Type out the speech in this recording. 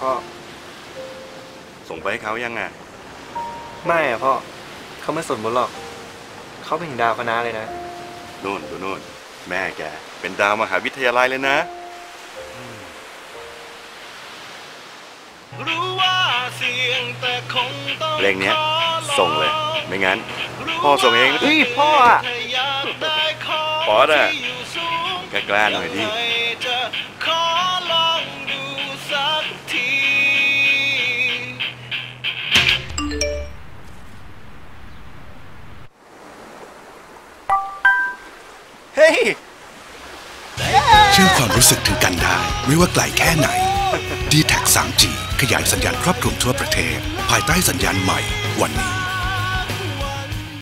พ่อ ส่งไปให้เขายังอะ ไม่อะพ่อ เขาไม่สนบนหรอก เขาเป็นถึงดาวคณะเลยนะ นู่นดูนู่น แม่แก เป็นดาวมหาวิทยาลัยเลยนะ รู้ว่าเสี่ยงแต่คงต้องเพลงเนี้ย ส่งเลย ไม่งั้น พ่อส่งเองเฮ้ยพ่ออะถ้าอยากได้ของป๊อดอะที่อยู่สูงกล้าๆหน่อยดิา เฮ้ย เชื่อความรู้สึกถึงกันได้ ไม่ว่าไกลแค่ไหน d t แท็ 3G ขยายสัญญาณครอบคลุมทั่วประเทศ ภายใต้สัญญาณใหม่วันนี้